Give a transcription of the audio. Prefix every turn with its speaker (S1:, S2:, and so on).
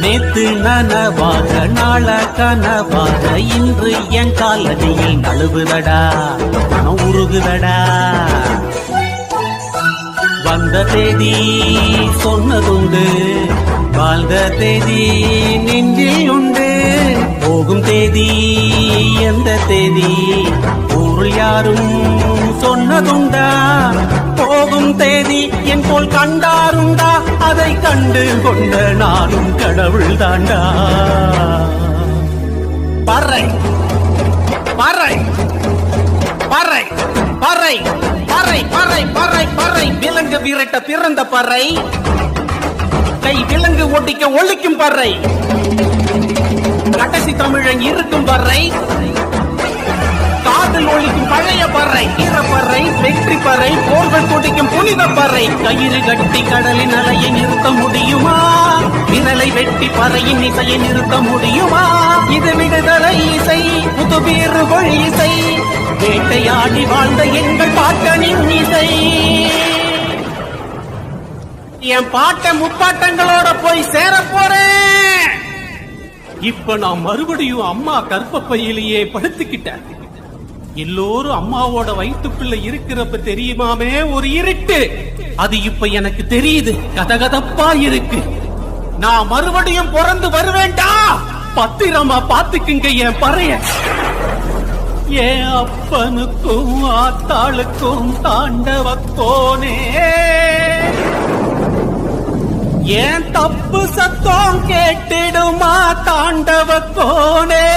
S1: நேத்து நனவாக நாள கனவாக இன்று என் காலடியில் நழுவுதடா. மனம் உருகுதடா. வந்த தேதி சொன்னதுண்டு. வாழ்ந்த தேதி நெஞ்சில் உண்டு போகும் தேதி எந்த தேதி? ஊரில் யாரும் சொன்னதுண்டா? போகும் தேதி என் போல் கண்டாருண்டா? அதை கண்டு கொண்ட நானும் கடவுள் தாண்டா. பறை பறை பறை பறை பறை பறை பறை பறை. விலங்கு விரட்ட பிறந்த பறை. கை விலங்கு ஒட்டிக்க ஒழிக்கும் பறை. கடைசி தமிழன் இருக்கும் பறை. காதல் ஒழிக்கும் பழைய பறை. போர்கள் புனித பறை. கயிறு கட்டி கடலின் அலையை நிறுத்த முடியுமா? விரலை வெட்டி பறையின் இசையை நிறுத்த முடியுமா? இது விடுதலை இசை புது மொழி இசை. வேட்டையாடி வாழ்ந்த எங்கள் பாட்டனின் இசை. என் பாட்ட முப்பாட்டங்களோட போய் சேர போறேன். இப்ப நான் மறுபடியும் அம்மா கற்பப்பையிலேயே படுத்துக்கிட்டேன். எல்லோரும் அம்மாவோட வயிற்றுக்குள்ள இருக்கிறப்ப தெரியுமாமே? ஒரு இருட்டு. அது இப்ப எனக்கு தெரியுது. கதகதப்பா இருக்கு. நான் மறுபடியும் பிறந்து வருவேண்டா? பத்திரமா பாத்துக்குங்க என் பறைய. என் அப்பனுக்கும் ஆத்தாளுக்கும் தாண்டவக்கோனே ஏன் தப்பு சத்தம் கேட்டிடுமா தாண்டவக்கோனே